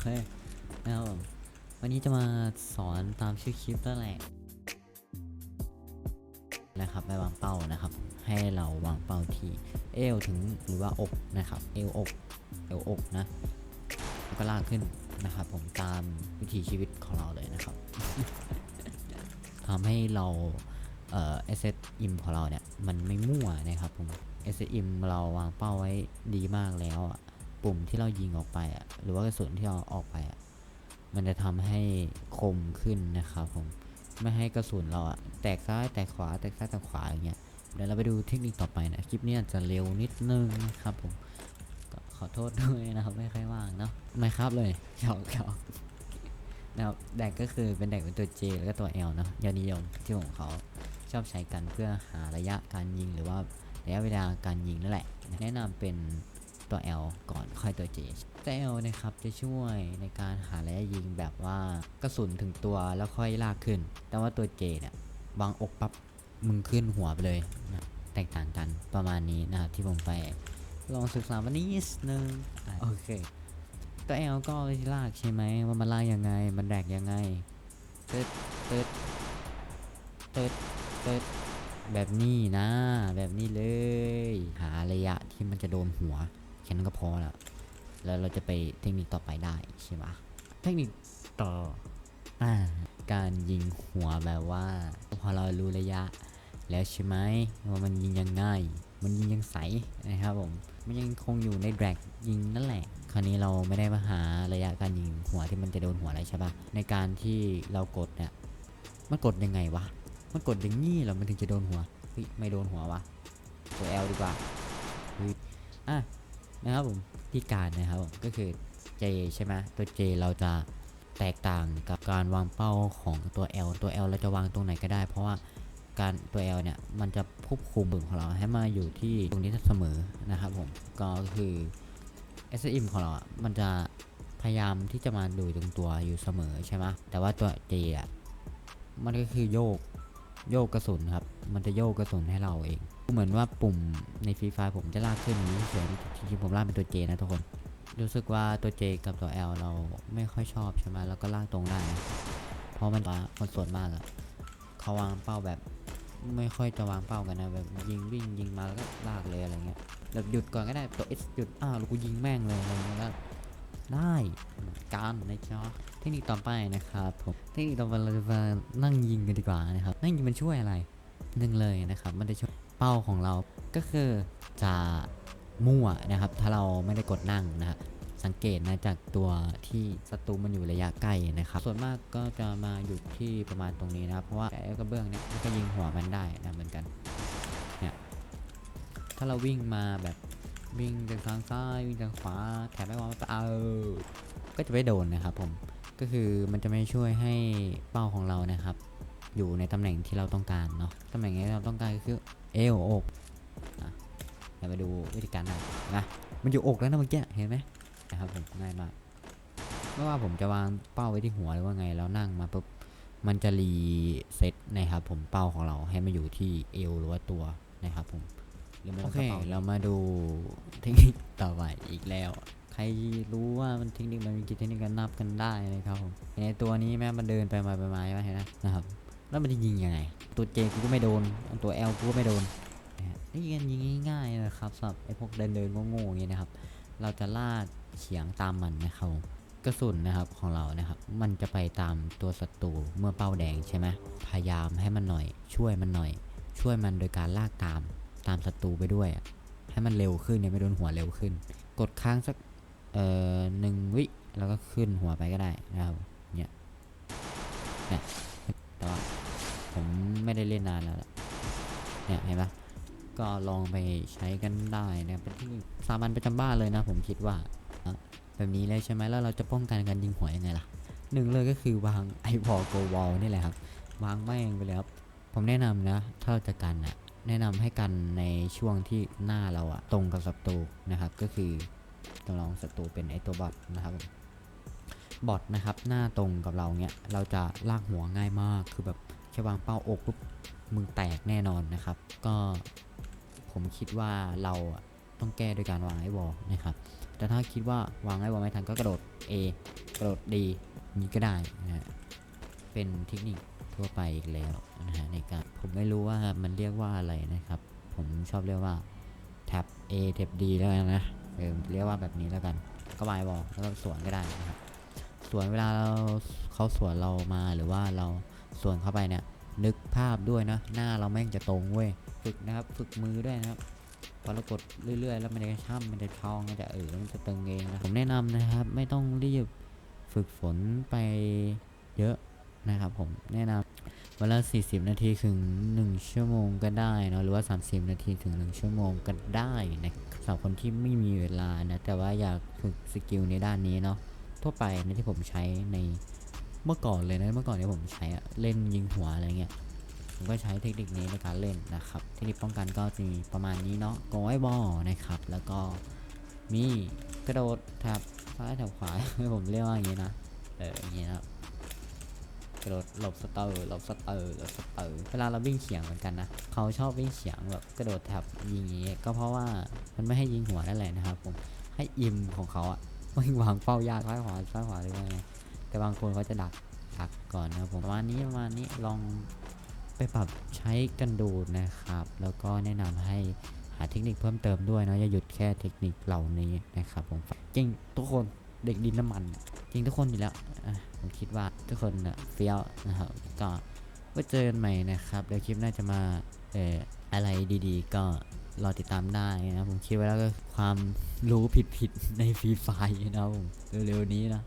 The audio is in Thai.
เคนะครับผมวันนี้จะมาสอนตามชื่อคลิปนั่นแหละนะครับไปวางเป้านะครับ ให้เราวางเป้าที่เอวถึงหรือว่าอกนะครับ เอวอก เอวอกนะแล้วก็ลากขึ้นนะครับ ผมตามวิถีชีวิตของเราเลยนะครับทำให้เราเอ่อ asset im ของเราเนี่ย มันไม่มั่วนะครับผม asset im เราวางเป้าไว้ดีมากแล้วอะ ปุ่มที่เรายิงออกไปอะหรือว่ากระสุนที่เราออกไปอะมันจะทำให้คมขึ้นนะครับผมไม่ให้กระสุนเราอะแตกซ้ายแตกขวาแตกซ้ายแตกขวาอย่างเงี้ยเดี๋ยวเราไปดูเทคนิคต่อไปนะคลิปนี้อาจจะเร็วนิดนึงนะครับผมก็ขอโทษด้วยนะครับไม่ค่อยว่างเนาะไม่ครับเลยหยอกหยอกนะครับแดกก็คือเป็นแดกเป็นตัว J แล้วก็ตัว L เนอะยอดนิยมที่ผมเขาชอบใช้กันเพื่อหาระยะการยิงหรือว่าระยะเวลาการยิงนั่นแหละ แนะนำเป็น ตัว L ก่อนค่อยตัว J ตัว L นะครับจะช่วยในการหาระยะยิงแบบว่ากระสุนถึงตัวแล้วค่อยลากขึ้น แต่ว่าตัว J เนี่ยวางอกปั๊บมึงขึ้นหัวไปเลยนะแตกต่างกันประมาณนี้นะครับที่ผมไปลองศึกษามานิดนึงโอเค ตัว L ก็ลากใช่ไหมว่ามันลากยังไงมันแดกยังไงเติดเติดเติดเติดแบบนี้นะ แบบนี้เลย หาระยะที่มันจะโดนหัว ค่นั้นก็พอละแล้วเราจะไปเทคนิคต่อไปได้ใช่ปะเทคนิคต่ออ่าการยิงหัวแบบว่า พอเรารู้ระยะ แล้วใช่ไหมว่ามันยิงยังไงมันยิงยังใสนะครับผมมันยังคงอยู่ในแดรกยิงนั่นแหละ คราวนี้เราไม่ได้มาหาระยะการยิงหัวที่มันจะโดนหัวอะไรใช่ปะในการที่เรากดเนี่ยมันกดยังไงวะมันกดอย่างนี้เหรอมันถึงจะโดนหัวเฮ้ยไม่โดนหัววะตัว L ดีกว่าเฮ้ยอะ นะครับผมที่การนะครับผมก็คือ J ใช่ไหมตัว J เราจะแตกต่างกับการวางเป้าของตัว L ตัว L เราจะวางตรงไหนก็ได้ เพราะว่าการตัว L เนี่ยมันจะควบคุมบึงของเราให้มาอยู่ที่ตรงนี้เสมอนะครับผมก็คือ s m ของเราอะมันจะพยายามที่จะมาดูตรงตัวอยู่เสมอใช่ไหมแต่ว่าตัว J อะมันก็คือโยก โยกกระสุนครับ มันจะโยกกระสุนให้เราเอง เหมือนว่าปุ่มในฟรีไฟผมจะลากขึ้นนี้เฉยจริงๆผมลากเป็นตัว J นะทุกคน รู้สึกว่าตัว J กับตัว L เราไม่ค่อยชอบใช่ไหมแล้วก็ลากตรงได้นะเพราะมันคนส่วนมากอะเขาวางเป้าแบบไม่ค่อยจะวางเป้ากันนะแบบยิงวิ่งยิงมาแล้วก็ลากเลยอะไรเงี้ยแบบหยุดก่อนก็ได้ตัว S หยุดอ้าวล้วกูยิงแม่งเลยอะไรเงี้ย ได้เหมือนกันนะจ๊ะเทคนิคต่อไปนะครับผมเทคนิคต่อไปเราจะมานั่งยิงกันดีกว่านะครับ นั่งยิงมันช่วยอะไรหนึ่งเลยนะครับมันจะช่วยเป้าของเราก็คือจะมั่วนะครับ ถ้าเราไม่ได้กดนั่งนะครับสังเกตนะจากตัวที่ศัตรูมันอยู่ระยะใกล้นะครับ ส่วนมากก็จะมาอยู่ที่ประมาณตรงนี้นะครับเพราะว่าไอ้กระเบื้องเนี่ยก็ยิงหัวมันได้นะเหมือนกันเนี่ยถ้าเราวิ่งมาแบบ วิ่งจากทางซ้ายวิ่งทางขวาแถมไม่วางเออก็จะไม่โดนนะครับผมก็คือมันจะไม่ช่วยให้เป้าของเรานะครับ อยู่ในตำแหน่งที่เราต้องการเนาะตำแหน่งที่เราต้องการก็คือเอวอกนะเดี๋ยวมาดูวิธีการนะนะมันอยู่อกแล้วนะเมื่อกี้เห็นไหมนะครับผมง่ายมากไม่ว่าผมจะวางเป้าไว้ที่หัวหรือว่าไงแล้วนั่งมาปุ๊บมันจะรีเซ็ตนะครับผมเป้าของเราให้มาอยู่ที่เอวหรือว่าตัวนะครับผม หรือไม่โอก็เคกระเป๋าเรามาดูเทคนิคต่อไปอีกแล้ว ใครรู้ว่ามันเทคนิคมันมีกี่เทคนิคกันนับกันได้นะครับผมในตัวนี้แม่มันเดินไปมาไปมาใช่ไหมเห็นไหมนะครับ แล้วมันจะยิงยังไง ตัวเจกูก็ไม่โดน ตัว L กูก็ไม่โดนนะฮะนี่กันยิงง่ายๆนะครับสำหรับไอ้พวกเดินเดินๆโง่ๆอย่างเงี้ยนะครับ เราจะลากเฉียงตามมันนะครับผมกระสุนนะครับของเรานะครับ มันจะไปตามตัวศัตรูเมื่อเป้าแดงใช่ไหมพยายามให้มันหน่อย ช่วยมันหน่อย ช่วยมันโดยการลากตาม ตามศัตรูไปด้วยอะให้มันเร็วขึ้นเนี่ยไม่โดนหัวเร็วขึ้น กดค้างสักเอ่อหนึ่งวิแล้วก็ขึ้นหัวไปก็ได้นะครับเนี่ยเนี่ยแต่ว่าผมไม่ได้เล่นนานแล้วเนี่ยเห็นปะก็ลองไปใช้กันได้นะเป็นที่สามัญประจำบ้านเลยนะ ผมคิดว่าแบบนี้เลยใช่ไหมแล้วเราจะป้องกันการยิงหัวยังไงล่ะหนึ่งเลยก็คือวางไอวอลโกวอลนี่แหละครับ วางแม่งไปเลยครับ ผมแนะนำนะ ถ้าเราจะกันอะ แนะนำให้กันในช่วงที่หน้าเราอะตรงกับศัตรูนะครับ ก็คือจำลองศัตรูเป็นไอตัวบอทนะครับบอทนะครับหน้าตรงกับเราเนี้ยเราจะลากหัวง่ายมากคือแบบแค่วางเป้าอกปุ๊บมึงแตกแน่นอนนะครับ ก็ผมคิดว่าเราต้องแก้โดยการวางไอวอลนะครับ แต่ถ้าคิดว่าวางไอวอลไม่ทันก็กระโดด A กระโดด D นี้ก็ได้นะฮะเป็นเทคนิค ทั่วไปอีกแล้วนะฮะในการผมไม่รู้ว่ามันเรียกว่าอะไรนะครับ ผมชอบเรียกว่าแท็บ A แท็บ D แล้วกันนะเออเรียกว่าแบบนี้แล้วกัน ก็บายบอกแล้วก็สวนก็ได้นะครับสวนเวลาเราเขาสวนเรามาหรือว่าเราสวนเข้าไปเนี่ย นึกภาพด้วยนะหน้าเราแม่งจะตรงเว้ยฝึกนะครับ ฝึกมือด้วยนะครับพอเรากดเรื่อย ๆ แล้วมันจะช่ำมันจะทองมันจะเออมันจะตึงเองนะผมแนะนำนะครับ ไม่ต้องรีบฝึกฝนไปเยอะ นะครับผมแนะนำวันละ40 นาทีถึง 1 ชั่วโมงก็ได้เนอะหรือว่า 30 นาทีถึง 1 ชั่วโมงก็ได้นะสำหรับคนที่ไม่มีเวลานะแต่ว่าอยากฝึกสกิลในด้านนี้เนาะทั่วไปในะที่ผมใช้ในเมื่อก่อนเลยนะเมื่อก่อนที่ผมใช้เล่นยิงหัวอะไรเงี้ยผมก็ใช้เทคนิคนี้ในการเล่นนะครับเทคนิคป้องกันก็จะมีประมาณนี้เนาะโกยบอลนะครับ แล้วก็มีกระโดดแถบซ้ายแถบขวาผมเรียกว่าอย่างนี้นะเอออย่างนี้นะครับ กระโดดหลบสเตอร์หลบสเตอร์หลบสเตอร์เวลาเราวิ่งเฉียงเหมือนกันนะเขาชอบวิ่งเฉียงแบบกระโดดแถบยิงอย่างนี้ก็เพราะว่ามันไม่ให้ยิงหัวนั่นแหละนะครับผมให้อิมของเขาอะไม่วางเป้ายากซ้ายขวาซ้ายขวาหรือว่าไงแต่บางคนเขาจะดักดักก่อนนะครับผมประมาณนี้ประมาณนี้ลองไปปรับใช้กันดูนะครับ แล้วก็แนะนำให้หาเทคนิคเพิ่มเติมด้วยเนาะอย่าหยุดแค่เทคนิคเหล่านี้นะครับผมจริงทุกคน เด็กดินน้ำมัน จริงทุกคนอยู่แล้วผมคิดว่าทุกคนเน่ะเฟี้ยวนะครับก็ไว้เจอกันใหม่นะครับเดี๋ยวคลิปน่าจะมาเอ่ออะไรดีๆ ก็รอติดตามได้นะผมคิดไว้แล้วก็ความรู้ผิดๆในฟรีไฟนะผมเร็วๆนี้นะ